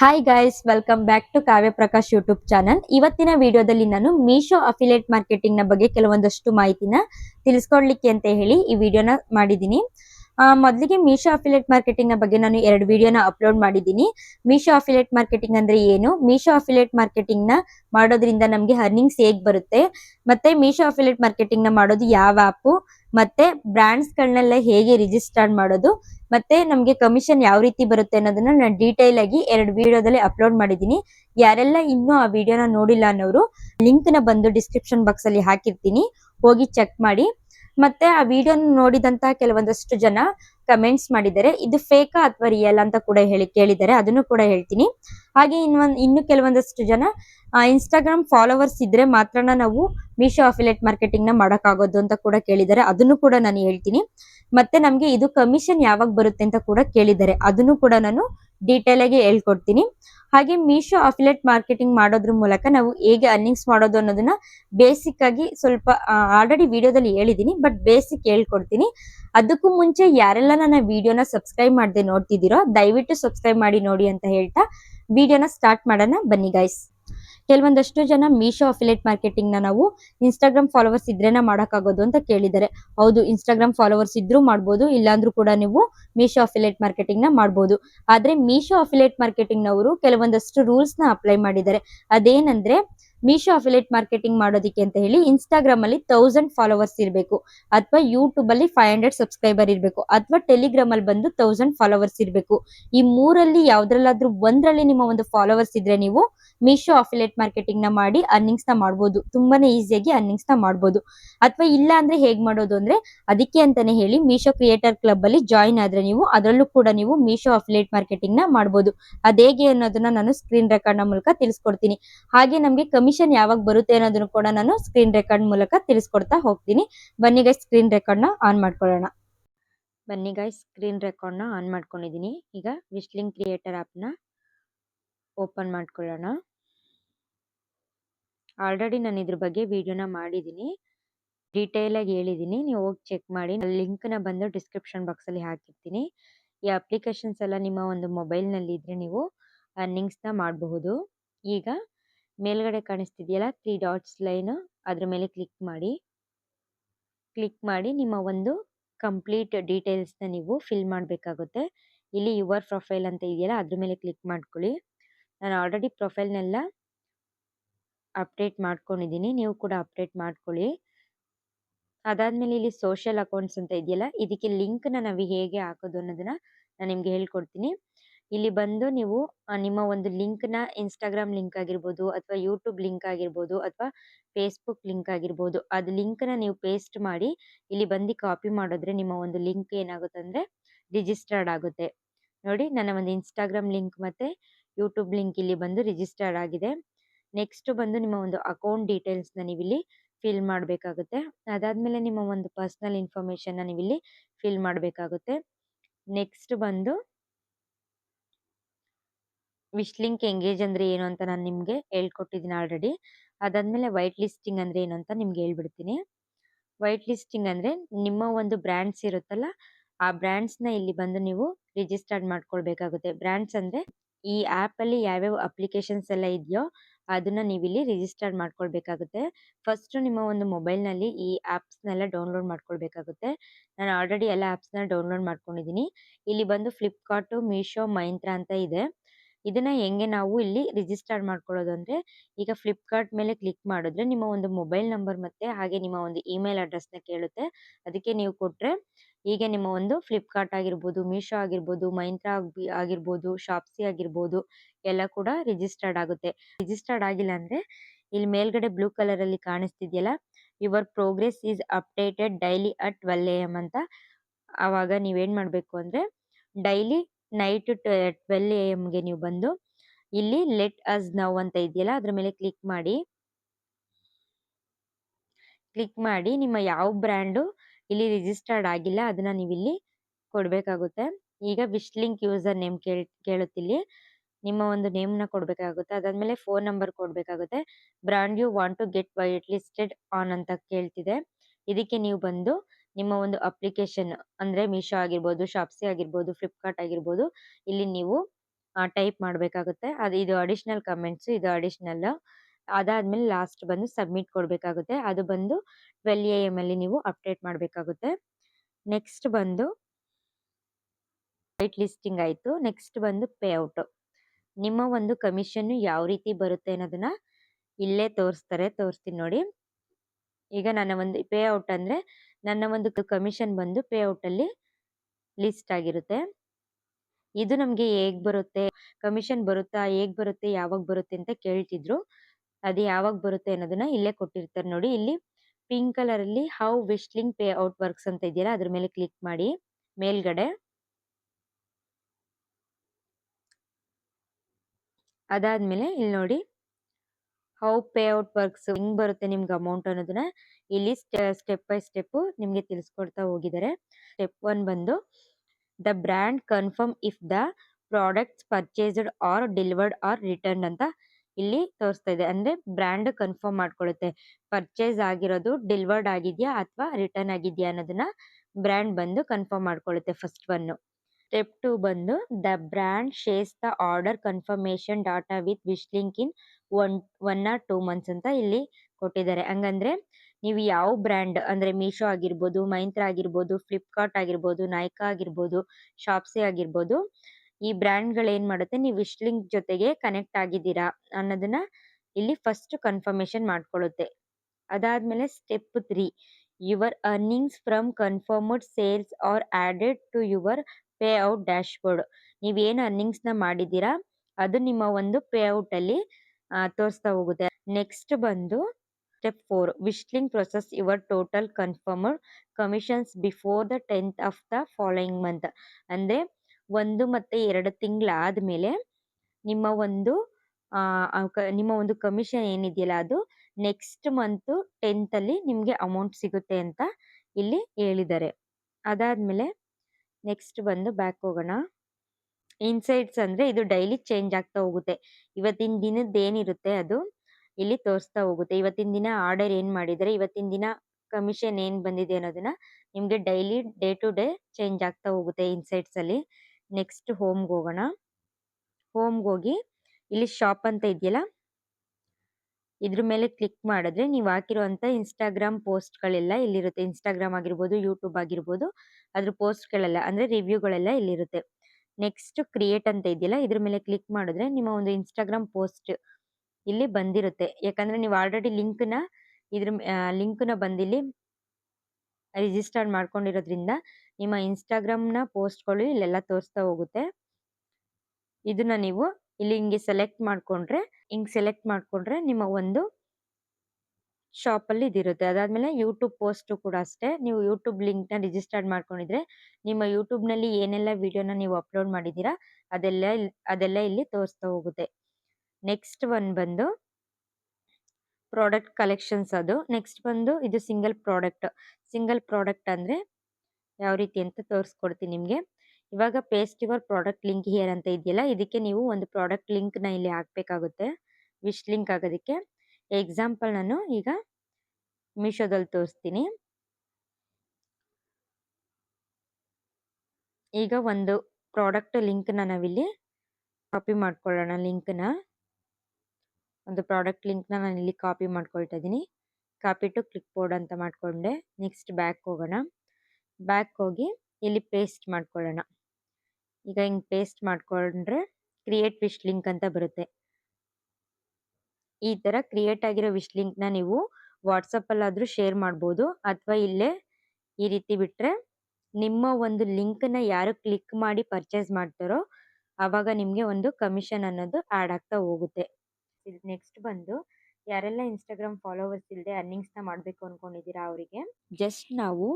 Hi guys welcome back to Kavya Prakash YouTube channel ಇವತ್ತಿನ ವಿಡಿಯೋದಲ್ಲಿ ನಾನು ಮೀಶೋ ಅಫಿಲೇಟ್ ಮಾರ್ಕೆಟಿಂಗ್ನ ಬಗ್ಗೆ ಕೆಲವೊಂದಷ್ಟು ಮಾಹಿತಿನ ತಿಳಿಸ್ಕೊಡ್ಲಿಕ್ಕೆ ಅಂತ ಹೇಳಿ ಈ ವಿಡಿಯೋನ ಮಾಡಿದ್ದೀನಿ. ಮೊದಲಿಗೆ ಮೀಶೋ ಅಫಿಲೇಟ್ ಮಾರ್ಕೆಟಿಂಗ್ನ ಬಗ್ಗೆ ನಾನು ಎರಡು ವಿಡಿಯೋನ ಅಪ್ಲೋಡ್ ಮಾಡಿದ್ದೀನಿ. ಮೀಶೋ ಅಫಿಲೇಟ್ ಮಾರ್ಕೆಟಿಂಗ್ ಅಂದ್ರೆ ಏನು? ಮೀಶೋ ಅಫಿಲೇಟ್ ಮಾರ್ಕೆಟಿಂಗ್ನ ಮಾಡೋದ್ರಿಂದ ನಮಗೆ ಅರ್ನಿಂಗ್ಸ್ ಹೇಗ್ ಬರುತ್ತೆ? ಮತ್ತೆ ಮೀಶೋ ಅಫಿಲೇಟ್ ಮಾರ್ಕೆಟಿಂಗ್ನ ಮಾಡೋದು ಯಾವ ಆಪ್ ಮತ್ತೆ ಬ್ರಾಂಡ್ಸ್ ಗಳನ್ನೆಲ್ಲ ಹೇಗೆ ರಿಜಿಸ್ಟರ್ ಮಾಡೋದು? ಮತ್ತೆ ನಮಗೆ ಕಮಿಷನ್ ಯಾವ ರೀತಿ ಬರುತ್ತೆ ಅನ್ನೋದನ್ನ ನಾನು ಡೀಟೇಲ್ ಆಗಿ ಎರಡು ವಿಡಿಯೋದಲ್ಲಿ ಅಪ್ಲೋಡ್ ಮಾಡಿದ್ದೀನಿ. ಯಾರೆಲ್ಲ ಇನ್ನೂ ಆ ವಿಡಿಯೋನ ನೋಡಿಲ್ಲ ಅನ್ನೋರು ಲಿಂಕ್ನ ಬಂದು ಡಿಸ್ಕ್ರಿಪ್ಷನ್ ಬಾಕ್ಸ್ ಅಲ್ಲಿ ಹಾಕಿರ್ತೀನಿ. ಹೋಗಿ ಚೆಕ್ ಮಾಡಿ. ಮತ್ತೆ ಆ ವಿಡಿಯೋ ನೋಡಿದಂತಹ ಕೆಲವೊಂದಷ್ಟು ಜನ ಕಮೆಂಟ್ಸ್ ಮಾಡಿದ್ದಾರೆ. ಇದು ಫೇಕಾ ಅಥವಾ ರಿಯಲ್ ಅಂತ ಕೂಡ ಹೇಳಿ ಕೇಳಿದ್ದಾರೆ. ಅದನ್ನು ಕೂಡ ಹೇಳ್ತೀನಿ. ಹಾಗೆ ಇನ್ನೊಂದ್, ಇನ್ನು ಕೆಲವೊಂದಷ್ಟು ಜನ ಇನ್ಸ್ಟಾಗ್ರಾಮ್ ಫಾಲೋವರ್ಸ್ ಇದ್ರೆ ಮಾತ್ರನ ನಾವು ಮೀಶೋ ಅಫಿಲೇಟ್ ಮಾರ್ಕೆಟಿಂಗ್ನ ಮಾಡೋಕ್ಕಾಗೋದು ಅಂತ ಕೂಡ ಕೇಳಿದ್ದಾರೆ. ಅದನ್ನು ಕೂಡ ನಾನು ಹೇಳ್ತೀನಿ. ಮತ್ತೆ ನಮ್ಗೆ ಇದು ಕಮಿಷನ್ ಯಾವಾಗ ಬರುತ್ತೆ ಅಂತ ಕೂಡ ಕೇಳಿದ್ದಾರೆ. ಅದನ್ನು ಕೂಡ ನಾನು ಡೀಟೇಲ್ ಆಗಿ ಹೇಳ್ಕೊಡ್ತೀನಿ. ಹಾಗೆ ಮೀಶೋ ಅಫಿಲೇಟ್ ಮಾರ್ಕೆಟಿಂಗ್ ಮಾಡೋದ್ರ ಮೂಲಕ ನಾವು ಹೇಗೆ ಅರ್ನಿಂಗ್ಸ್ ಮಾಡೋದು ಅನ್ನೋದನ್ನ ಬೇಸಿಕ್ ಆಗಿ ಸ್ವಲ್ಪ ಆಲ್ರೆಡಿ ವಿಡಿಯೋದಲ್ಲಿ ಹೇಳಿದೀನಿ ಬಟ್ ಬೇಸಿಕ್ ಹೇಳ್ಕೊಡ್ತೀನಿ. ಅದಕ್ಕೂ ಮುಂಚೆ ಯಾರೆಲ್ಲ ನನ್ನ ವಿಡಿಯೋನ ಸಬ್ಸ್ಕ್ರೈಬ್ ಮಾಡದೆ ನೋಡ್ತಿದ್ದೀರೋ ದಯವಿಟ್ಟು ಸಬ್ಸ್ಕ್ರೈಬ್ ಮಾಡಿ ನೋಡಿ ಅಂತ ಹೇಳ್ತಾ ವಿಡಿಯೋನ ಸ್ಟಾರ್ಟ್ ಮಾಡೋಣ ಬನ್ನಿ ಗೈಸ್ ಕೆಲವೊಂದಷ್ಟು ಜನ ಮೀಶೋ ಅಫಿಲೇಟ್ ಮಾರ್ಕೆಟಿಂಗ್ನ ನಾವು ಇನ್ಸ್ಟಾಗ್ರಾಮ್ ಫಾಲೋವರ್ಸ್ ಇದ್ರೇನ ಮಾಡೋಕ್ಕಾಗೋದು ಅಂತ ಕೇಳಿದ್ದಾರೆ. ಹೌದು ಇನ್ಸ್ಟಾಗ್ರಾಮ್ ಫಾಲೋವರ್ಸ್ ಇದ್ರೂ ಮಾಡ್ಬೋದು, ಇಲ್ಲಾಂದ್ರೂ ಕೂಡ ನೀವು ಮೀಶೋ ಅಫಿಲೇಟ್ ಮಾರ್ಕೆಟಿಂಗ್ನ ಮಾಡ್ಬೋದು. ಆದ್ರೆ ಮೀಶೋ ಅಫಿಲೇಟ್ ಮಾರ್ಕೆಟಿಂಗ್ ನವರು ಕೆಲವೊಂದಷ್ಟು ರೂಲ್ಸ್ನ ಅಪ್ಲೈ ಮಾಡಿದ್ದಾರೆ. ಅದೇನಂದ್ರೆ ಮೀಶೋ ಅಫಿಲೇಟ್ ಮಾರ್ಕೆಟಿಂಗ್ ಮಾಡೋದಕ್ಕೆ ಅಂತ ಹೇಳಿ ಇನ್ಸ್ಟಾಗ್ರಾಮ್ ಅಲ್ಲಿ ತೌಸಂಡ್ ಫಾಲೋವರ್ಸ್ ಇರಬೇಕು ಅಥವಾ ಯೂಟ್ಯೂಬ್ ಅಲ್ಲಿ ಫೈವ್ ಹಂಡ್ರೆಡ್ ಸಬ್ಸ್ಕ್ರೈಬರ್ ಇರಬೇಕು ಅಥವಾ ಟೆಲಿಗ್ರಾಮ್ ಅಲ್ಲಿ ಬಂದು ತೌಸಂಡ್ ಫಾಲೋವರ್ಸ್ ಇರಬೇಕು. ಈ ಮೂರಲ್ಲಿ ಯಾವ್ದ್ರಲ್ಲಾದ್ರೂ ಒಂದ್ರಲ್ಲಿ ನಿಮ್ಮ ಒಂದು ಫಾಲೋವರ್ಸ್ ಇದ್ರೆ ನೀವು ಮೀಶೋ ಅಫಿಲೇಟ್ ಮಾರ್ಕೆಟಿಂಗ್ನ ಮಾಡಿ ಅರ್ನಿಂಗ್ಸ್ನ ಮಾಡಬಹುದು ತುಂಬಾನೇ ಈಸಿಯಾಗಿ ಅರ್ನಿಂಗ್ಸ್ನ ಮಾಡಬಹುದು ಅಥವಾ ಇಲ್ಲ ಅಂದ್ರೆ ಹೇಗ್ ಮಾಡೋದು ಅಂದ್ರೆ ಅದಕ್ಕೆ ಅಂತಾನೆ ಹೇಳಿ ಮೀಶೋ ಕ್ರಿಯೇಟರ್ ಕ್ಲಬ್ ಅಲ್ಲಿ ಜಾಯಿನ್ ಆದ್ರೆ ನೀವು ಅದರಲ್ಲೂ ಕೂಡ ನೀವು ಮೀಶೋ ಅಫಿಲೇಟ್ ಮಾರ್ಕೆಟಿಂಗ್ನ ಮಾಡ್ಬೋದು ಅದೇಗೆ ಅನ್ನೋದನ್ನ ನಾನು ಸ್ಕ್ರೀನ್ ರೆಕಾರ್ಡ್ನ ಮೂಲಕ ತಿಳಿಸ್ಕೊಡ್ತೀನಿ. ಹಾಗೆ ನಮ್ಗೆ ಕಮಿಷನ್ ಯಾವಾಗ ಬರುತ್ತೆ ಅನ್ನೋದನ್ನು ಕೂಡ ನಾನು ಸ್ಕ್ರೀನ್ ರೆಕಾರ್ಡ್ ಮೂಲಕ ತಿಳಿಸ್ಕೊಡ್ತಾ ಹೋಗ್ತೀನಿ. ಬನ್ನಿ ಗೈ ಸ್ಕ್ರೀನ್ ರೆಕಾರ್ಡ್ನ ಆನ್ ಮಾಡ್ಕೊಳ್ಳೋಣ. ಬನ್ನಿ ಗೈಸ್ ಸ್ಕ್ರೀನ್ ರೆಕಾರ್ಡ್ನ ಆನ್ ಮಾಡ್ಕೊಂಡಿದ್ದೀನಿ. ಈಗ ವಿಶ್ಲಿಂಗ್ ಕ್ರಿಯೇಟರ್ ಆ್ಯಪ್ನ ಓಪನ್ ಮಾಡ್ಕೊಳ್ಳೋಣ. ಆಲ್ರೆಡಿ ನಾನು ಇದ್ರ ಬಗ್ಗೆ ವಿಡಿಯೋನ ಮಾಡಿದ್ದೀನಿ. ಡೀಟೇಲ್ ಆಗಿ ಹೇಳಿದ್ದೀನಿ. ನೀವು ಹೋಗಿ ಚೆಕ್ ಮಾಡಿ. ಲಿಂಕ್ನ ಬಂದು ಡಿಸ್ಕ್ರಿಪ್ಷನ್ ಬಾಕ್ಸಲ್ಲಿ ಹಾಕಿರ್ತೀನಿ. ಈ ಅಪ್ಲಿಕೇಶನ್ಸ್ ಎಲ್ಲ ನಿಮ್ಮ ಒಂದು ಮೊಬೈಲ್ನಲ್ಲಿ ಇದ್ರೆ ನೀವು ಅರ್ನಿಂಗ್ಸ್ನ ಮಾಡಬಹುದು. ಈಗ ಮೇಲ್ಗಡೆ ಕಾಣಿಸ್ತಿದೆಯಲ್ಲ ತ್ರೀ ಡಾಟ್ಸ್ ಲೈನ್ ಅದ್ರ ಮೇಲೆ ಕ್ಲಿಕ್ ಮಾಡಿ. ಕ್ಲಿಕ್ ಮಾಡಿ ನಿಮ್ಮ ಒಂದು ಕಂಪ್ಲೀಟ್ ಡೀಟೇಲ್ಸ್ನ ನೀವು ಫಿಲ್ ಮಾಡಬೇಕಾಗುತ್ತೆ. ಇಲ್ಲಿ ಯುವರ್ ಪ್ರೊಫೈಲ್ ಅಂತ ಇದೆಯಲ್ಲ ಅದ್ರ ಮೇಲೆ ಕ್ಲಿಕ್ ಮಾಡ್ಕೊಳ್ಳಿ. ನಾನು ಆಲ್ರೆಡಿ ಪ್ರೊಫೈಲ್ನೆಲ್ಲ ಅಪ್ಡೇಟ್ ಮಾಡ್ಕೊಂಡಿದ್ದೀನಿ. ನೀವು ಕೂಡ ಅಪ್ಡೇಟ್ ಮಾಡ್ಕೊಳ್ಳಿ. ಅದಾದಮೇಲೆ ಇಲ್ಲಿ ಸೋಷಿಯಲ್ ಅಕೌಂಟ್ಸ್ ಅಂತ ಇದೆಯಲ್ಲ, ಇದಕ್ಕೆ ಲಿಂಕ್ನ ನಾವು ಹೇಗೆ ಹಾಕೋದು ಅನ್ನೋದನ್ನ ನಾನು ನಿಮಗೆ ಹೇಳ್ಕೊಡ್ತೀನಿ. ಇಲ್ಲಿ ಬಂದು ನೀವು ನಿಮ್ಮ ಒಂದು ಲಿಂಕ್ನ ಇನ್ಸ್ಟಾಗ್ರಾಮ್ ಲಿಂಕ್ ಆಗಿರ್ಬೋದು ಅಥವಾ ಯೂಟ್ಯೂಬ್ ಲಿಂಕ್ ಆಗಿರ್ಬೋದು ಅಥವಾ ಫೇಸ್ಬುಕ್ ಲಿಂಕ್ ಆಗಿರ್ಬೋದು, ಅದು ಲಿಂಕ್ ನೀವು ಪೇಸ್ಟ್ ಮಾಡಿ ಇಲ್ಲಿ ಬಂದು ಕಾಪಿ ಮಾಡಿದ್ರೆ ನಿಮ್ಮ ಒಂದು ಲಿಂಕ್ ಏನಾಗುತ್ತೆ ಅಂದ್ರೆ ರಿಜಿಸ್ಟರ್ಡ್ ಆಗುತ್ತೆ. ನೋಡಿ, ನನ್ನ ಒಂದು ಇನ್ಸ್ಟಾಗ್ರಾಮ್ ಲಿಂಕ್ ಮತ್ತೆ ಯೂಟ್ಯೂಬ್ ಲಿಂಕ್ ಇಲ್ಲಿ ಬಂದು ರಿಜಿಸ್ಟರ್ಡ್ ಆಗಿದೆ. ನೆಕ್ಸ್ಟ್ ಬಂದು ನಿಮ್ಮ ಒಂದು ಅಕೌಂಟ್ ಡೀಟೇಲ್ಸ್ನ ನೀವು ಫಿಲ್ ಮಾಡಬೇಕಾಗುತ್ತೆ. ಅದಾದ್ಮೇಲೆ ನಿಮ್ಮ ಒಂದು ಪರ್ಸನಲ್ ಇನ್ಫಾರ್ಮೇಶನ್ನ ನೀವು ಫಿಲ್ ಮಾಡಬೇಕಾಗುತ್ತೆ. ನೆಕ್ಸ್ಟ್ ಬಂದು ವಿಶ್ ಲಿಂಕ್ ಎಂಗೇಜ್ ಅಂದ್ರೆ ಏನು ಅಂತ ನಾನು ನಿಮಗೆ ಹೇಳ್ಕೊಟ್ಟಿದ್ದೀನಿ ಆಲ್ರೆಡಿ ಅದಾದ್ಮೇಲೆ ವೈಟ್ ಲಿಸ್ಟಿಂಗ್ ಅಂದ್ರೆ ಏನು ಅಂತ ನಿಮ್ಗೆ ಹೇಳ್ಬಿಡ್ತೀನಿ. ವೈಟ್ ಲಿಸ್ಟಿಂಗ್ ಅಂದ್ರೆ ನಿಮ್ಮ ಒಂದು ಬ್ರ್ಯಾಂಡ್ಸ್ ಇರುತ್ತಲ್ಲ, ಆ ಬ್ರ್ಯಾಂಡ್ಸ್ನ ಇಲ್ಲಿ ಬಂದು ನೀವು ರಿಜಿಸ್ಟರ್ಡ್ ಮಾಡ್ಕೊಳ್ಬೇಕಾಗುತ್ತೆ. ಬ್ರ್ಯಾಂಡ್ಸ್ ಅಂದ್ರೆ ಈ ಆಪ್ ಅಲ್ಲಿ ಯಾವ್ಯಾವ ಅಪ್ಲಿಕೇಶನ್ಸ್ ಎಲ್ಲ ಇದೆಯೋ ಅದನ್ನ ನೀವು ಇಲ್ಲಿ ರಿಜಿಸ್ಟರ್ ಮಾಡ್ಕೊಳ್ಬೇಕಾಗುತ್ತೆ. ಫಸ್ಟ್ ನಿಮ್ಮ ಒಂದು ಮೊಬೈಲ್ನಲ್ಲಿ ಈ ಆಪ್ಸ್ ನೆಲ್ಲ ಡೌನ್ಲೋಡ್ ಮಾಡ್ಕೊಳ್ಬೇಕಾಗುತ್ತೆ. ನಾನು ಆಲ್ರೆಡಿ ಎಲ್ಲ ಆಪ್ಸ್ನ ಡೌನ್ಲೋಡ್ ಮಾಡ್ಕೊಂಡಿದ್ದೀನಿ ಇಲ್ಲಿ ಬಂದು ಫ್ಲಿಪ್ಕಾರ್ಟ್ ಮೀಶೋ ಮೈಂತ್ರ ಅಂತ ಇದೆ. ಇದನ್ನ ಹೆಂಗೆ ನಾವು ಇಲ್ಲಿ ರಿಜಿಸ್ಟರ್ ಮಾಡ್ಕೊಳ್ಳೋದು ಅಂದ್ರೆ, ಈಗ ಫ್ಲಿಪ್ಕಾರ್ಟ್ ಮೇಲೆ ಕ್ಲಿಕ್ ಮಾಡಿದ್ರೆ ನಿಮ್ಮ ಒಂದು ಮೊಬೈಲ್ ನಂಬರ್ ಮತ್ತೆ ಹಾಗೆ ನಿಮ್ಮ ಒಂದು ಇಮೇಲ್ ಅಡ್ರೆಸ್ನ ಕೇಳುತ್ತೆ. ಅದಕ್ಕೆ ನೀವು ಕೊಟ್ಟರೆ ಈಗ ನಿಮ್ಮ ಒಂದು ಫ್ಲಿಪ್ಕಾರ್ಟ್ ಆಗಿರ್ಬೋದು ಮೀಶೋ ಆಗಿರ್ಬೋದು ಮೈಂತ್ರಾ ಆಗಿ- ಆಗಿರ್ಬೋದು ಶಾಪ್ಸಿ ಆಗಿರ್ಬೋದು, ಎಲ್ಲ ಕೂಡ ರಿಜಿಸ್ಟರ್ಡ್ ಆಗುತ್ತೆ. ರಿಜಿಸ್ಟರ್ಡ್ ಆಗಿಲ್ಲ ಅಂದ್ರೆ, ಇಲ್ಲಿ ಮೇಲ್ಗಡೆ ಬ್ಲೂ ಕಲರ್ ಅಲ್ಲಿ ಕಾಣಿಸ್ತಿದೆಯಲ್ಲ your progress is updated daily at twelve A M ಅಂತ, ಆವಾಗ ನೀವೇನ್ ಮಾಡಬೇಕು ಅಂದ್ರೆ ಡೈಲಿ ನೈಟ್ ಟ್ವೆಲ್ ಎ ಗೆ ನೀವು ಬಂದು, ಇಲ್ಲಿ ಲೆಟ್ ಅಸ್ ನೌ ಅಂತ ಇದೆಯಲ್ಲ, ಅದ್ರ ಮೇಲೆ ಕ್ಲಿಕ್ ಮಾಡಿ. ಕ್ಲಿಕ್ ಮಾಡಿ, ನಿಮ್ಮ ಯಾವ ಬ್ರ್ಯಾಂಡು ಇಲ್ಲಿ ರಿಜಿಸ್ಟರ್ಡ್ ಆಗಿಲ್ಲ, ಅದನ್ನ ನೀವು ಇಲ್ಲಿ ಕೊಡ್ಬೇಕಾಗುತ್ತೆ. ಈಗ ವಿಶ್ ಲಿಂಕ್ ಯೂಸರ್ ನೇಮ್ ಕೇಳ್, ಕೇಳುತ್ತಿಲ್ಲಿ, ನಿಮ್ಮ ಒಂದು ನೇಮ್ನ ಕೊಡ್ಬೇಕಾಗುತ್ತೆ. ಅದಾದ್ಮೇಲೆ ಫೋನ್ ನಂಬರ್ ಕೊಡಬೇಕಾಗುತ್ತೆ. Brand you want to get white listed on ಅಂತ ಕೇಳ್ತಿದೆ. ಇದಕ್ಕೆ ನೀವು ಬಂದು ನಿಮ್ಮ ಒಂದು ಅಪ್ಲಿಕೇಶನ್ ಅಂದ್ರೆ ಮೀಶೋ ಆಗಿರ್ಬೋದು, ಶಾಪ್ಸಿ ಆಗಿರ್ಬೋದು, ಫ್ಲಿಪ್ಕಾರ್ಟ್ ಆಗಿರ್ಬೋದು, ಇಲ್ಲಿ ನೀವು ಟೈಪ್ ಮಾಡಬೇಕಾಗುತ್ತೆ. ಅದು ಇದು ಅಡಿಷನಲ್ ಕಮೆಂಟ್ಸ್, ಇದು ಅಡಿಷನಲ್. ಅದಾದ್ಮೇಲೆ ಲಾಸ್ಟ್ ಬಂದು ಸಬ್ಮಿಟ್ ಕೊಡಬೇಕಾಗುತ್ತೆ. ಅದು ಬಂದು ಟ್ವೆಲ್ ಎ ಎಂ ಅಲ್ಲಿ ನೀವು ಅಪ್ಡೇಟ್ ಮಾಡಬೇಕಾಗುತ್ತೆ. ನೆಕ್ಸ್ಟ್ ಬಂದು ವೈಟ್ ಲಿಸ್ಟಿಂಗ್ ಆಯಿತು. ನೆಕ್ಸ್ಟ್ ಬಂದು ಪೇ ಔಟ್ ನಿಮ್ಮ ಒಂದು ಕಮಿಷನ್ ಯಾವ ರೀತಿ ಬರುತ್ತೆ ಅನ್ನೋದನ್ನ ಇಲ್ಲೇ ತೋರಿಸ್ತಾರೆ. ತೋರಿಸ್ತೀನಿ ನೋಡಿ. ಈಗ ನನ್ನ ಒಂದು ಪೇ ಔಟ್ ಅಂದ್ರೆ ನನ್ನ ಒಂದು ಕಮಿಷನ್ ಬಂದು ಪೇ ಔಟ್ ಅಲ್ಲಿ ಲಿಸ್ಟ್ ಆಗಿರುತ್ತೆ. ಇದು ನಮಗೆ ಹೇಗ್ ಬರುತ್ತೆ ಕಮಿಷನ್ ಬರುತ್ತಾ, ಹೇಗ್ ಬರುತ್ತೆ, ಯಾವಾಗ ಬರುತ್ತೆ ಅಂತ ಕೇಳ್ತಿದ್ರು. ಅದು ಯಾವಾಗ ಬರುತ್ತೆ ಅನ್ನೋದನ್ನ ಇಲ್ಲೇ ಕೊಟ್ಟಿರ್ತಾರೆ ನೋಡಿ. ಇಲ್ಲಿ ಪಿಂಕ್ ಕಲರ್ ಅಲ್ಲಿ how Wishlink pay out works ಅಂತ ಇದೆಯಲ್ಲ, ಅದ್ರ ಮೇಲೆ ಕ್ಲಿಕ್ ಮಾಡಿ. ಮೇಲ್ಗಡೆ. ಅದಾದ್ಮೇಲೆ ಇಲ್ಲಿ ನೋಡಿ. ಹೌ ಪೇ ಔಟ್ ವರ್ಕ್ಸ್ ಹೆಂಗ್ ಬರುತ್ತೆ ನಿಮ್ಗೆ ಅಮೌಂಟ್ ಅನ್ನೋದನ್ನ ಇಲ್ಲಿ ಸ್ಟೆಪ್ ಬೈ ಸ್ಟೆಪ್ ನಿಮ್ಗೆ ತಿಳಿಸ್ಕೊಡ್ತಾ ಹೋಗಿದ್ದಾರೆ. ಸ್ಟೆಪ್ ಒನ್ ಬಂದು the brand confirm if the products purchased are delivered or return ಅಂತ ಇಲ್ಲಿ ತೋರಿಸ್ತಾ ಇದೆ. ಅಂದ್ರೆ ಬ್ರ್ಯಾಂಡ್ ಕನ್ಫರ್ಮ್ ಮಾಡ್ಕೊಳ್ಳುತ್ತೆ ಪರ್ಚೇಸ್ ಆಗಿರೋದು ಡೆಲಿವರ್ಡ್ ಆಗಿದ್ಯಾ ಅಥವಾ ರಿಟರ್ನ್ ಆಗಿದ್ಯಾ ಅನ್ನೋದನ್ನ ಬ್ರ್ಯಾಂಡ್ ಬಂದು ಕನ್ಫರ್ಮ್ ಮಾಡ್ಕೊಳ್ಳುತ್ತೆ ಫಸ್ಟ್ ಒನ್ ಸ್ಟೆಪ್ ಟು ಬಂದು the brand shares the order confirmation data with Wishlink in one one or two months ಅಂತ ಇಲ್ಲಿ ಕೊಟ್ಟಿದ್ದಾರೆ. ಹಂಗಂದ್ರೆ ನೀವು ಯಾವ ಬ್ರ್ಯಾಂಡ್ ಅಂದ್ರೆ ಮೀಶೋ ಆಗಿರ್ಬೋದು, ಮೈಂತ್ರ ಆಗಿರ್ಬೋದು, ಫ್ಲಿಪ್ಕಾರ್ಟ್ ಆಗಿರ್ಬೋದು ನಾಯ್ಕಾ ಆಗಿರ್ಬೋದು, ಶಾಪ್ಸಿ ಆಗಿರ್ಬೋದು, ಈ ಬ್ರ್ಯಾಂಡ್ಗಳು ಏನ್ ಮಾಡುತ್ತೆ? ನೀವು ವಿಶ್ ಲಿಂಕ್ ಜೊತೆಗೆ ಕನೆಕ್ಟ್ ಆಗಿದ್ದೀರಾ ಅನ್ನೋದನ್ನ ಇಲ್ಲಿ ಫಸ್ಟ್ ಕನ್ಫರ್ಮೇಶನ್ ಮಾಡ್ಕೊಳ್ಳುತ್ತೆ. ಅದಾದ್ಮೇಲೆ step three, your earnings from confirmed sales are added to your pay out dashboard ನೀವೇನು ಅರ್ನಿಂಗ್ಸ್ನ ಮಾಡಿದ್ದೀರಾ? ಅದು ನಿಮ್ಮ ಒಂದು ಪೇ ಔಟಲ್ಲಿ ತೋರಿಸ್ತಾ ಹೋಗುತ್ತೆ. ನೆಕ್ಸ್ಟ್ ಬಂದು step four Wishlink process your total confirm commissions before the tenth of the following month ಅಂದ್ರೆ ಒಂದು ಮತ್ತೆ ಎರಡು ತಿಂಗಳಾದಮೇಲೆ ನಿಮ್ಮ ಒಂದು ನಿಮ್ಮ ಒಂದು ಕಮಿಷನ್ ಏನಿದೆಯಲ್ಲ ಅದು ನೆಕ್ಸ್ಟ್ ಮಂತು ಟೆಂತಲ್ಲಿ ನಿಮ್ಗೆ ಅಮೌಂಟ್ ಸಿಗುತ್ತೆ ಅಂತ ಇಲ್ಲಿ ಹೇಳಿದ್ದಾರೆ. ಅದಾದಮೇಲೆ ನೆಕ್ಸ್ಟ್ ಬಂದು ಬ್ಯಾಕ್ ಹೋಗೋಣ. ಇನ್ಸೈಟ್ಸ್ ಅಂದ್ರೆ ಇದು ಡೈಲಿ ಚೇಂಜ್ ಆಗ್ತಾ ಹೋಗುತ್ತೆ. ಇವತ್ತಿನ ದಿನದ ಏನಿರುತ್ತೆ ಅದು? ಇಲ್ಲಿ ತೋರಿಸ್ತಾ ಹೋಗುತ್ತೆ. ಇವತ್ತಿನ ದಿನ ಆರ್ಡರ್ ಏನ್ ಮಾಡಿದ್ರೆ ಇವತ್ತಿನ ದಿನ ಕಮಿಷನ್ ಏನ್ ಬಂದಿದೆ ಅನ್ನೋದನ್ನ ನಿಮ್ಗೆ daily day to day change ಆಗ್ತಾ ಹೋಗುತ್ತೆ ಇನ್ಸೈಟ್ಸ್ ಅಲ್ಲಿ. ನೆಕ್ಸ್ಟ್ ಹೋಮ್ಗೆ ಹೋಗೋಣ. ಹೋಮ್ಗೆ ಹೋಗಿ ಇಲ್ಲಿ ಶಾಪ್ ಅಂತ ಇದೆಯಲ್ಲ? ಇದ್ರ ಮೇಲೆ ಕ್ಲಿಕ್ ಮಾಡಿದ್ರೆ ನೀವು ಹಾಕಿರುವಂತ ಇನ್ಸ್ಟಾಗ್ರಾಮ್ ಪೋಸ್ಟ್ ಗಳೆಲ್ಲ ಇಲ್ಲಿರುತ್ತೆ. ಇನ್ಸ್ಟಾಗ್ರಾಮ್ ಆಗಿರ್ಬೋದು, ಯೂಟ್ಯೂಬ್ ಆಗಿರ್ಬೋದು, ಅದ್ರ ಪೋಸ್ಟ್ ಗಳೆಲ್ಲ ಅಂದ್ರೆ ರಿವ್ಯೂಗಳೆಲ್ಲ ಇಲ್ಲಿರುತ್ತೆ. ನೆಕ್ಸ್ಟ್ ಕ್ರಿಯೇಟ್ ಅಂತ ಇದೆಯಲ್ಲ ಇದ್ರ ಮೇಲೆ ಕ್ಲಿಕ್ ಮಾಡಿದ್ರೆ ನಿಮ್ಮ ಒಂದು ಇನ್ಸ್ಟಾಗ್ರಾಮ್ ಪೋಸ್ಟ್ ಇಲ್ಲಿ ಬಂದಿರುತ್ತೆ. ಯಾಕಂದ್ರೆ ನೀವು ಆಲ್ರೆಡಿ ಲಿಂಕ್ನ, ಇದ್ರ ಲಿಂಕ್ನ ಬಂದಿಲ್ಲಿ ರಿಜಿಸ್ಟರ್ ಮಾಡ್ಕೊಂಡಿರೋದ್ರಿಂದ ನಿಮ್ಮ ಇನ್ಸ್ಟಾಗ್ರಾಮ್ನ ನ ಪೋಸ್ಟ್ಗಳು ಇಲ್ಲೆಲ್ಲ ತೋರಿಸ್ತಾ ಹೋಗುತ್ತೆ. ಇದನ್ನ ನೀವು ಇಲ್ಲಿ ಹಿಂಗೆ ಸೆಲೆಕ್ಟ್ ಮಾಡ್ಕೊಂಡ್ರೆ, ಹಿಂಗೆ ಸೆಲೆಕ್ಟ್ ಮಾಡ್ಕೊಂಡ್ರೆ ನಿಮ್ಮ ಒಂದು ಶಾಪ್ ಅಲ್ಲಿ ಇದಿರುತ್ತೆ ಅದಾದ್ಮೇಲೆ ಯೂಟ್ಯೂಬ್ ಪೋಸ್ಟ್ ಕೂಡ ಅಷ್ಟೇ. ನೀವು ಯೂಟ್ಯೂಬ್ನ ರಿಜಿಸ್ಟರ್ ಮಾಡ್ಕೊಂಡಿದ್ರೆ ನಿಮ್ಮ ಯೂಟ್ಯೂಬ್ನಲ್ಲಿ ಏನೆಲ್ಲ ವಿಡಿಯೋನ ನೀವು ಅಪ್ಲೋಡ್ ಮಾಡಿದೀರಾ ಅದೆಲ್ಲ ಅದೆಲ್ಲ ಇಲ್ಲಿ ತೋರಿಸ್ತಾ ಹೋಗುತ್ತೆ. ನೆಕ್ಸ್ಟ್ ಒನ್ ಬಂದು ಪ್ರಾಡಕ್ಟ್ ಕಲೆಕ್ಷನ್ಸ್ ಅದು. ನೆಕ್ಸ್ಟ್ ಬಂದು ಇದು ಸಿಂಗಲ್ ಪ್ರಾಡಕ್ಟ್ ಸಿಂಗಲ್ ಪ್ರಾಡಕ್ಟ್ ಅಂದ್ರೆ ಯಾವ ರೀತಿ ಅಂತ ತೋರಿಸ್ಕೊಡ್ತೀನಿ ನಿಮ್ಗೆ. ಇವಾಗ paste your product link here ಅಂತ ಇದೆಯಲ್ಲ, ಇದಕ್ಕೆ ನೀವು ಒಂದು ಪ್ರಾಡಕ್ಟ್ನ ಇಲ್ಲಿ ಹಾಕ್ಬೇಕಾಗುತ್ತೆ. ವಿಶ್ ಲಿಂಕ್ ಆಗೋದಕ್ಕೆ. ಎಕ್ಸಾಂಪಲ್ ನಾನು ಈಗ ಮೀಶೋದಲ್ಲಿ ತೋರಿಸ್ತೀನಿ. ಈಗ ಒಂದು ಪ್ರಾಡಕ್ಟ್ ಲಿಂಕ್ನ ನಾವಿಲ್ಲಿ ಕಾಪಿ ಮಾಡ್ಕೊಳ್ಳೋಣ, ಲಿಂಕ್ನ. ಒಂದು ಪ್ರಾಡಕ್ಟ್ ಲಿಂಕ್ನ ನಾನು ಇಲ್ಲಿ ಕಾಪಿ ಮಾಡ್ಕೊಳ್ತಾ ಇದ್ದೀನಿ. ಕಾಪಿ ಟು ಕ್ಲಿಕ್ ಬೋರ್ಡ್ ಅಂತ ಮಾಡಿಕೊಂಡೆ. ನೆಕ್ಸ್ಟ್ ಬ್ಯಾಕ್ ಹೋಗೋಣ. ಬ್ಯಾಕ್ ಹೋಗಿ ಇಲ್ಲಿ ಪೇಸ್ಟ್ ಮಾಡ್ಕೊಳ್ಳೋಣ. ಈಗ ಹಿಂಗೆ ಪೇಸ್ಟ್ ಮಾಡ್ಕೊಂಡ್ರೆ ಕ್ರಿಯೇಟ್ ವಿಶ್ ಲಿಂಕ್ ಅಂತ ಬರುತ್ತೆ. ಈ ಥರ ಕ್ರಿಯೇಟ್ ಆಗಿರೋ ವಿಶ್ ಲಿಂಕ್ನ ನೀವು ವಾಟ್ಸಪ್ ಅಲ್ಲಾದ್ರೂ ಶೇರ್ ಮಾಡ್ಬೋದು. ಅಥವಾ ಇಲ್ಲೇ ಈ ರೀತಿ ಬಿಟ್ರೆ ನಿಮ್ಮ ಒಂದು ಲಿಂಕ್ನ ಯಾರು ಕ್ಲಿಕ್ ಮಾಡಿ ಪರ್ಚೇಸ್ ಮಾಡ್ತಾರೋ ಅವಾಗ ನಿಮಗೆ ಒಂದು ಕಮಿಷನ್ ಅನ್ನೋದು ಆಡ್ ಆಗ್ತಾ ಹೋಗುತ್ತೆ. ನೆಕ್ಸ್ಟ್ ಬಂದು ಯಾರೆಲ್ಲ ಇನ್ಸ್ಟಾಗ್ರಾಮ್ ಫಾಲೋವರ್ಸ್ ಇಲ್ಲದೆ ಅರ್ನಿಂಗ್ಸ್ ಮಾಡಬೇಕು ಅನ್ಕೊಂಡಿದೀರಾ ಅವರಿಗೆ, ಜಸ್ಟ್ ನಾವು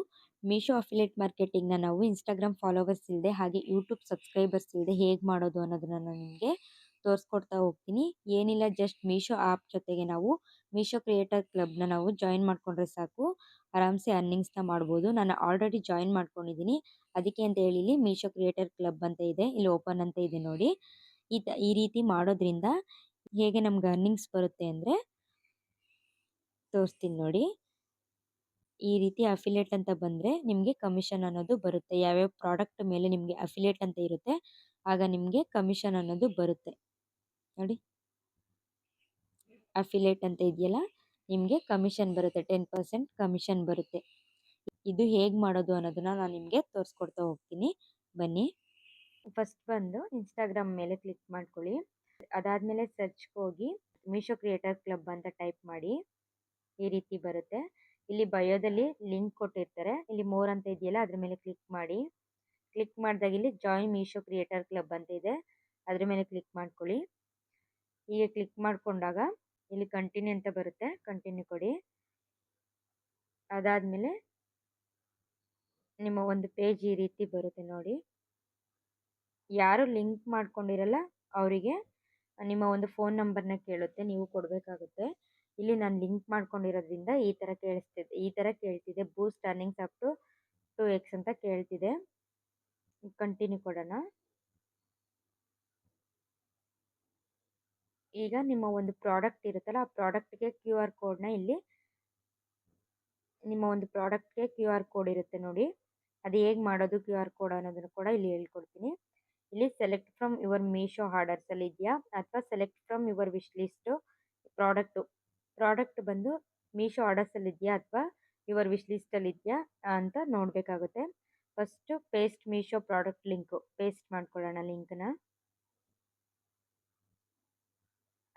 ಮೀಶೋ ಅಫಿಲೇಟ್ ಮಾರ್ಕೆಟಿಂಗ್ನ ನಾವು ಇನ್ಸ್ಟಾಗ್ರಾಮ್ ಫಾಲೋವರ್ಸ್ ಇಲ್ಲದೆ ಹಾಗೆ ಯೂಟ್ಯೂಬ್ ಸಬ್ಸ್ಕ್ರೈಬರ್ಸ್ ಇಲ್ಲದೆ ಹೇಗೆ ಮಾಡೋದು ಅನ್ನೋದನ್ನ ನಾನು ನಿಮಗೆ ತೋರಿಸ್ಕೊಡ್ತಾ ಹೋಗ್ತೀನಿ. ಏನಿಲ್ಲ, ಜಸ್ಟ್ ಮೀಶೋ ಆ್ಯಪ್ ಜೊತೆಗೆ ನಾವು ಮೀಶೋ ಕ್ರಿಯೇಟರ್ ಕ್ಲಬ್ನ ನಾವು ಜಾಯಿನ್ ಮಾಡ್ಕೊಂಡ್ರೆ ಸಾಕು. ಆರಾಮ್ಸೆ ಅರ್ನಿಂಗ್ಸ್ನ ಮಾಡ್ಬೋದು. ನಾನು ಆಲ್ರೆಡಿ ಜಾಯಿನ್ ಮಾಡ್ಕೊಂಡಿದ್ದೀನಿ. ಅದಕ್ಕೆ ಅಂತ ಹೇಳಿ ಇಲ್ಲಿ ಮೀಶೋ ಕ್ರಿಯೇಟರ್ ಕ್ಲಬ್ ಅಂತ ಇದೆ. ಇಲ್ಲಿ ಓಪನ್ ಅಂತ ಇದೆ ನೋಡಿ. ಈ ಈ ರೀತಿ ಮಾಡೋದ್ರಿಂದ ಹೇಗೆ ನಮ್ಗೆ ಅರ್ನಿಂಗ್ಸ್ ಬರುತ್ತೆ ಅಂದರೆ ತೋರಿಸ್ತೀನಿ ನೋಡಿ. ಈ ರೀತಿ ಅಫಿಲೇಟ್ ಅಂತ ಬಂದರೆ ನಿಮಗೆ ಕಮಿಷನ್ ಅನ್ನೋದು ಬರುತ್ತೆ. ಯಾವ್ಯಾವ ಪ್ರಾಡಕ್ಟ್ ಮೇಲೆ ನಿಮಗೆ ಅಫಿಲೇಟ್ ಅಂತ ಇರುತ್ತೆ, ಆಗ ನಿಮಗೆ ಕಮಿಷನ್ ಅನ್ನೋದು ಬರುತ್ತೆ. ನೋಡಿ. ಅಫಿಲೇಟ್ ಅಂತ ಇದೆಯಲ್ಲ, ನಿಮಗೆ ಕಮಿಷನ್ ಬರುತ್ತೆ ಟೆನ್ ಪರ್ಸೆಂಟ್ ಕಮಿಷನ್ ಬರುತ್ತೆ. ಇದು ಹೇಗೆ ಮಾಡೋದು ಅನ್ನೋದನ್ನ ನಾನು ನಿಮಗೆ ತೋರಿಸ್ಕೊಡ್ತಾ ಹೋಗ್ತೀನಿ. ಬನ್ನಿ. ಫಸ್ಟ್ ಬಂದು ಇನ್ಸ್ಟಾಗ್ರಾಮ್ ಮೇಲೆ ಕ್ಲಿಕ್ ಮಾಡ್ಕೊಳ್ಳಿ. ಅದಾದಮೇಲೆ ಸರ್ಚ್ಗೆ ಹೋಗಿ ಮೀಶೋ ಕ್ರಿಯೇಟರ್ ಕ್ಲಬ್ ಅಂತ ಟೈಪ್ ಮಾಡಿ. ಈ ರೀತಿ ಬರುತ್ತೆ. ಇಲ್ಲಿ ಬಯೋದಲ್ಲಿ ಲಿಂಕ್ ಕೊಟ್ಟಿರ್ತಾರೆ. ಇಲ್ಲಿ ಮೋರ್ ಅಂತ ಇದೆಯಲ್ಲ, ಅದ್ರ ಮೇಲೆ ಕ್ಲಿಕ್ ಮಾಡಿ. ಕ್ಲಿಕ್ ಮಾಡಿದಾಗ ಇಲ್ಲಿ ಜಾಯಿನ್ ಮೀಶೋ ಕ್ರಿಯೇಟರ್ ಕ್ಲಬ್ ಅಂತ ಇದೆ. ಅದ್ರ ಮೇಲೆ ಕ್ಲಿಕ್ ಮಾಡ್ಕೊಳ್ಳಿ. ಹೀಗೆ ಕ್ಲಿಕ್ ಮಾಡ್ಕೊಂಡಾಗ ಇಲ್ಲಿ ಕಂಟಿನ್ಯೂ ಅಂತ ಬರುತ್ತೆ. ಕಂಟಿನ್ಯೂ ಕೊಡಿ. ಅದಾದಮೇಲೆ ನಿಮ್ಮ ಒಂದು ಪೇಜ್ ಈ ರೀತಿ ಬರುತ್ತೆ ನೋಡಿ. ಯಾರು ಲಿಂಕ್ ಮಾಡ್ಕೊಂಡಿರಲ್ಲ ಅವರಿಗೆ ನಿಮ್ಮ ಒಂದು ಫೋನ್ ನಂಬರ್ನ ಕೇಳುತ್ತೆ, ನೀವು ಕೊಡಬೇಕಾಗುತ್ತೆ. ಇಲ್ಲಿ ನಾನು ಲಿಂಕ್ ಮಾಡ್ಕೊಂಡಿರೋದ್ರಿಂದ ಈ ಥರ ಕೇಳಿಸ್ತಿದೆ, ಈ ಥರ ಕೇಳ್ತಿದೆ. Boost earnings up to two X ಅಂತ ಕೇಳ್ತಿದೆ. ಕಂಟಿನ್ಯೂ ಕೊಡೋಣ. ಈಗ ನಿಮ್ಮ ಒಂದು ಪ್ರಾಡಕ್ಟ್ ಇರುತ್ತಲ್ಲ, ಆ ಪ್ರಾಡಕ್ಟ್ಗೆ ಕ್ಯೂ ಆರ್ ಕೋಡ್ನ ಇಲ್ಲಿ ನಿಮ್ಮ ಒಂದು ಪ್ರಾಡಕ್ಟ್ಗೆ ಕ್ಯೂ ಆರ್ ಕೋಡ್ ಇರುತ್ತೆ ನೋಡಿ. ಅದು ಹೇಗೆ ಮಾಡೋದು ಕ್ಯೂ ಆರ್ ಕೋಡ್ ಅನ್ನೋದನ್ನು ಕೂಡ ಇಲ್ಲಿ ಹೇಳ್ಕೊಡ್ತೀನಿ. ಇಲ್ಲಿ ಸೆಲೆಕ್ಟ್ ಫ್ರಮ್ ಯುವರ್ ಮೀಶೋ ಆರ್ಡರ್ಸಲ್ಲಿ ಇದೆಯಾ? ಅಥವಾ select from your wishlist product, product ಬಂದು ಮೀಶೋ ಆರ್ಡರ್ಸಲ್ಲಿ ಇದೆಯಾ ಅಥವಾ ಯುವರ್ ವಿಶ್ ಲಿಸ್ಟಲ್ಲಿ ಇದೆಯಾ ಅಂತ ನೋಡಬೇಕಾಗುತ್ತೆ. First paste Meesho product link, paste ಮಾಡ್ಕೊಳ್ಳೋಣ ಲಿಂಕ್ನ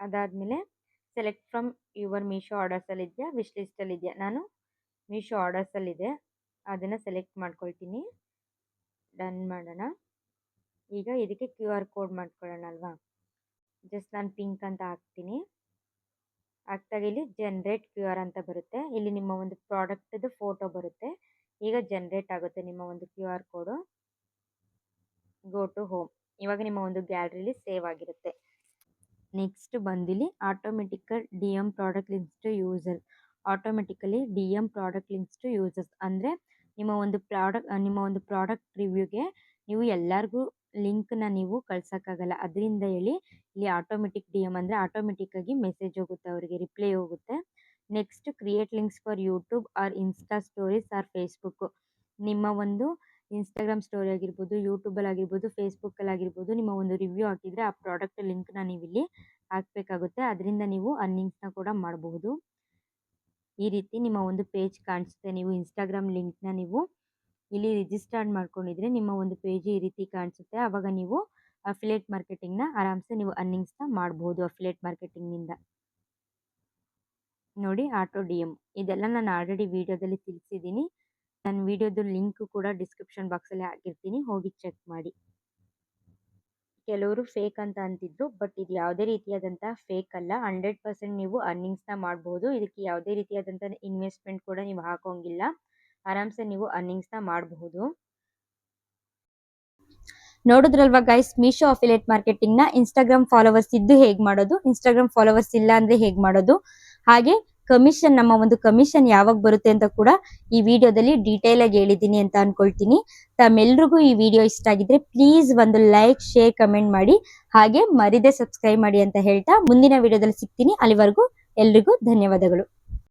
ಅದಾದಮೇಲೆ ಸೆಲೆಕ್ಟ್ ಫ್ರಮ್ ಯುವರ್ ಮೀಶೋ ಆರ್ಡರ್ಸಲ್ಲಿ ಇದೆಯಾ ವಿಶ್ ಲಿಸ್ಟಲ್ಲಿ ಇದೆಯಾ ನಾನು ಮೀಶೋ ಆರ್ಡರ್ಸಲ್ಲಿದೆ. ಅದನ್ನು ಸೆಲೆಕ್ಟ್ ಮಾಡ್ಕೊಳ್ತೀನಿ. ಡನ್ ಮಾಡೋಣ. ಈಗ ಇದಕ್ಕೆ ಕ್ಯೂ ಆರ್ ಕೋಡ್ ಮಾಡ್ಕೊಳ್ಳೋಣ ಅಲ್ವಾ ಜಸ್ಟ್ ನಾನು ಪಿಂಕ್ ಅಂತ ಹಾಕ್ತೀನಿ. ಹಾಕ್ದಾಗ ಇಲ್ಲಿ ಜನ್ರೇಟ್ ಕ್ಯೂ ಆರ್ ಅಂತ ಬರುತ್ತೆ. ಇಲ್ಲಿ ನಿಮ್ಮ ಒಂದು ಪ್ರಾಡಕ್ಟ್ದು ಫೋಟೋ ಬರುತ್ತೆ. ಈಗ ಜನ್ರೇಟ್ ಆಗುತ್ತೆ ನಿಮ್ಮ ಒಂದು Q R code. Go to home. ಇವಾಗ ನಿಮ್ಮ ಒಂದು ಗ್ಯಾಲರಿಲಿ ಸೇವ್ ಆಗಿರುತ್ತೆ. Next ಬಂದಿಲ್ಲಿ automatically D M product links to user. Automatically D M product links to users ಅಂದರೆ ನಿಮ್ಮ ಒಂದು ಪ್ರಾಡಕ್ಟ್ ನಿಮ್ಮ ಒಂದು ಪ್ರಾಡಕ್ಟ್ ರಿವ್ಯೂಗೆ ನೀವು ಎಲ್ಲರಿಗೂ ಲಿಂಕ್ನ ನೀವು ಕಳ್ಸೋಕ್ಕಾಗಲ್ಲ. ಅದರಿಂದ ಹೇಳಿ ಇಲ್ಲಿ ಆಟೋಮೆಟಿಕ್ ಡಿ ಎಂ ಅಂದರೆ ಆಟೋಮೆಟಿಕ್ಕಾಗಿ ಮೆಸೇಜ್ ಹೋಗುತ್ತೆ ಅವರಿಗೆ, ರಿಪ್ಲೈ ಹೋಗುತ್ತೆ. Next create links for YouTube or Insta stories or Facebook ನಿಮ್ಮ ಒಂದು ಇನ್ಸ್ಟಾಗ್ರಾಮ್ ಸ್ಟೋರಿ ಆಗಿರ್ಬೋದು ಯೂಟ್ಯೂಬಲ್ಲಿ ಆಗಿರ್ಬೋದು ಫೇಸ್ಬುಕ್ಕಲ್ಲಿ ಆಗಿರ್ಬೋದು, ನಿಮ್ಮ ಒಂದು ರಿವ್ಯೂ ಹಾಕಿದರೆ ಆ ಪ್ರಾಡಕ್ಟ್ ಲಿಂಕ್ನ ನೀವು ಇಲ್ಲಿ ಹಾಕಬೇಕಾಗುತ್ತೆ. ಅದರಿಂದ ನೀವು ಅರ್ನಿಂಗ್ಸ್ನ ಕೂಡ ಮಾಡಬಹುದು ಈ ರೀತಿ ನಿಮ್ಮ ಒಂದು ಪೇಜ್ ಕಾಣಿಸುತ್ತೆ. ನೀವು ಇನ್ಸ್ಟಾಗ್ರಾಮ್ ಲಿಂಕ್ನ ನೀವು ಇಲ್ಲಿ ರಿಜಿಸ್ಟರ್ಡ್ ಮಾಡ್ಕೊಂಡಿದ್ರೆ ನಿಮ್ಮ ಒಂದು ಪೇಜ್ ಈ ರೀತಿ ಕಾಣಿಸುತ್ತೆ. ಆವಾಗ ನೀವು ಅಫಿಲೇಟ್ ಮಾರ್ಕೆಟಿಂಗ್ನ ಆರಾಮ್ಸೆ ನೀವು ಅರ್ನಿಂಗ್ಸ್ನ ಮಾಡ್ಬೋದು ಅಫಿಲೇಟ್ ಮಾರ್ಕೆಟಿಂಗ್ನಿಂದ ನೋಡಿ ಆಟೋ ಡಿ ಎಂ ಇದೆಲ್ಲ ನಾನು ಆಲ್ರೆಡಿ ವಿಡಿಯೋದಲ್ಲಿ ತಿಳಿಸಿದ್ದೀನಿ. ನನ್ನ ವಿಡಿಯೋದು ಲಿಂಕ್ ಕೂಡ ಡಿಸ್ಕ್ರಿಪ್ಷನ್ ಬಾಕ್ಸಲ್ಲಿ ಹಾಕಿರ್ತೀನಿ, ಹೋಗಿ ಚೆಕ್ ಮಾಡಿ. ಕೆಲವರು ಫೇಕ್ ಅಂತ ಅಂತಿದ್ರು, ಬಟ್ ಇದು ಯಾವುದೇ ರೀತಿಯಾದಂಥ ಫೇಕ್ ಅಲ್ಲ. ಹಂಡ್ರೆಡ್ ಪರ್ಸೆಂಟ್ ನೀವು ಅರ್ನಿಂಗ್ಸ್ನ ಮಾಡ್ಬೋದು. ಇದಕ್ಕೆ ಯಾವುದೇ ರೀತಿಯಾದಂಥ ಇನ್ವೆಸ್ಟ್ಮೆಂಟ್ ಕೂಡ ನೀವು ಹಾಕೋಂಗಿಲ್ಲ. ಆರಾಮ್ಸೆ ನೀವು ಅರ್ನಿಂಗ್ಸ್ನ ಮಾಡಬಹುದು ನೋಡಿದ್ರಲ್ವಾ ಗೈಸ್, ಮೀಶೋ ಅಫಿಲೇಟ್ ಮಾರ್ಕೆಟಿಂಗ್ನ ಇನ್ಸ್ಟಾಗ್ರಾಮ್ ಫಾಲೋವರ್ಸ್ ಇದ್ದು ಹೇಗೆ ಮಾಡೋದು? ಇನ್ಸ್ಟಾಗ್ರಾಮ್ ಫಾಲೋವರ್ಸ್ ಇಲ್ಲ ಅಂದರೆ ಹೇಗೆ ಮಾಡೋದು? ಹಾಗೆ ಕಮಿಷನ್ ನಮ್ಮ ಒಂದು ಕಮಿಷನ್ ಯಾವಾಗ ಬರುತ್ತೆ ಅಂತ ಕೂಡ ಈ ವಿಡಿಯೋದಲ್ಲಿ ಡೀಟೇಲ್ ಆಗಿ ಹೇಳಿದ್ದೀನಿ ಅಂತ ಅನ್ಕೊಳ್ತೀನಿ. ತಮ್ಮೆಲ್ರಿಗೂ ಈ ವಿಡಿಯೋ ಇಷ್ಟ ಆಗಿದ್ರೆ ಪ್ಲೀಸ್ ಒಂದು ಲೈಕ್ ಶೇರ್ ಕಮೆಂಟ್ ಮಾಡಿ. ಹಾಗೆ ಮರಿದೆ ಸಬ್ಸ್ಕ್ರೈಬ್ ಮಾಡಿ ಅಂತ ಹೇಳ್ತಾ ಮುಂದಿನ ವಿಡಿಯೋದಲ್ಲಿ ಸಿಗ್ತೀನಿ. ಅಲ್ಲಿವರೆಗೂ ಎಲ್ರಿಗೂ ಧನ್ಯವಾದಗಳು.